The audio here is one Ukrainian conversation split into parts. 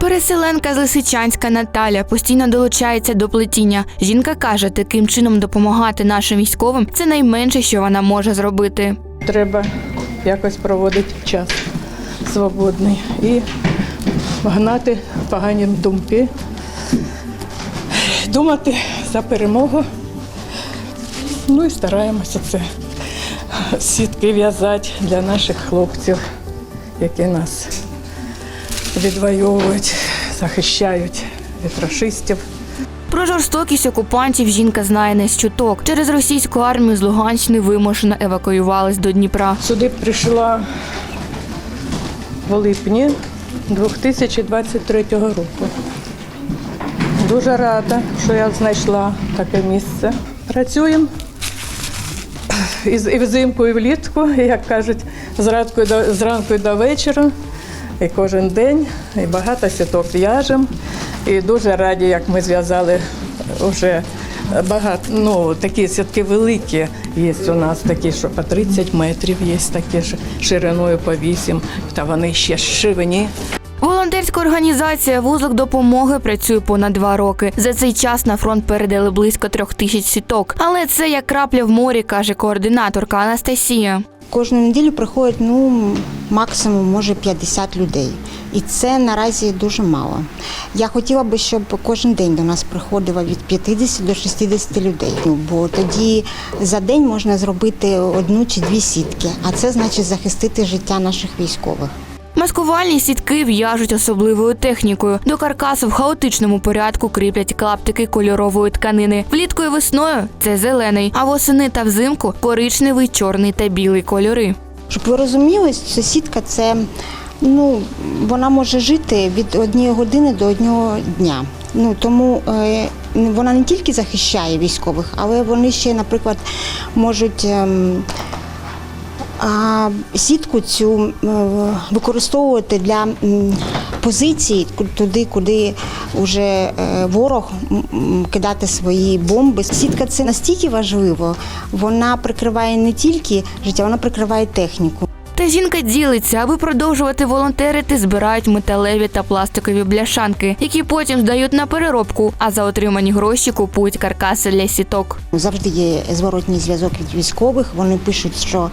Переселенка з Лисичанська Наталя постійно долучається до плетіння. Жінка каже, таким чином допомагати нашим військовим це найменше, що вона може зробити. Треба якось проводити час свободний і гнати погані думки, думати за перемогу. Ну і стараємося це сітки в'язати для наших хлопців, які нас відвоюють, захищають від рашистів. Про жорстокість окупантів жінка знає не з чуток. Через російську армію з Луганщини вимушено евакуювались до Дніпра. Сюди прийшла в липні 2023 року. Дуже рада, що я знайшла таке місце. Працюємо і взимку, і влітку, як кажуть, зранку до, зранку до вечора, і кожен день, і багато сіток в'яжемо. І дуже раді, як ми зв'язали вже багато, ну, такі сітки великі є у нас, такі, що по 30 метрів є такі ж шириною по 8, та вони ще шивені. Волонтерська організація Вузлик допомоги працює понад два роки. За цей час на фронт передали близько трьох тисяч сіток. Але це як крапля в морі, каже координаторка Анастасія. Кожну неділю приходить ну максимум може 50 людей, і це наразі дуже мало. Я хотіла би, щоб кожен день до нас приходило від 50 до 60 людей. Ну бо тоді за день можна зробити одну чи дві сітки, а це значить захистити життя наших військових. Маскувальні сітки в'яжуть особливою технікою. До каркасу в хаотичному порядку кріплять клаптики кольорової тканини. Влітку і весною це зелений, а восени та взимку коричневий, чорний та білий кольори. Щоб ви розуміли, ця сітка це ну вона може жити від однієї години до одного дня. Ну тому е, вона не тільки захищає військових, але вони ще, наприклад, можуть. ем, а сітку цю е, використовувати для позицій туди, куди вже е, ворог кидати свої бомби. Сітка це настільки важливо. Вона прикриває не тільки життя, вона прикриває техніку. Жінка ділиться, аби продовжувати волонтерити, збирають металеві та пластикові бляшанки, які потім здають на переробку, а за отримані гроші купують каркаси для сіток. Завжди є зворотній зв'язок від військових. Вони пишуть, що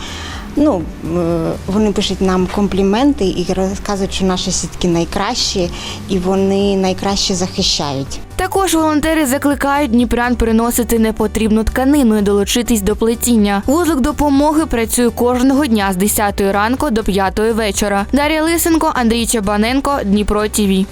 ну е, вони пишуть нам компліменти і розказують, що наші сітки найкращі і вони найкраще захищають. Також волонтери закликають дніпрян приносити непотрібну тканину і долучитись до плетіння. Вузлик допомоги працює кожного дня з 10 ранку до 5 вечора. Дар'я Лисенко, Андрій Чабаненко, Дніпро ТІВІ.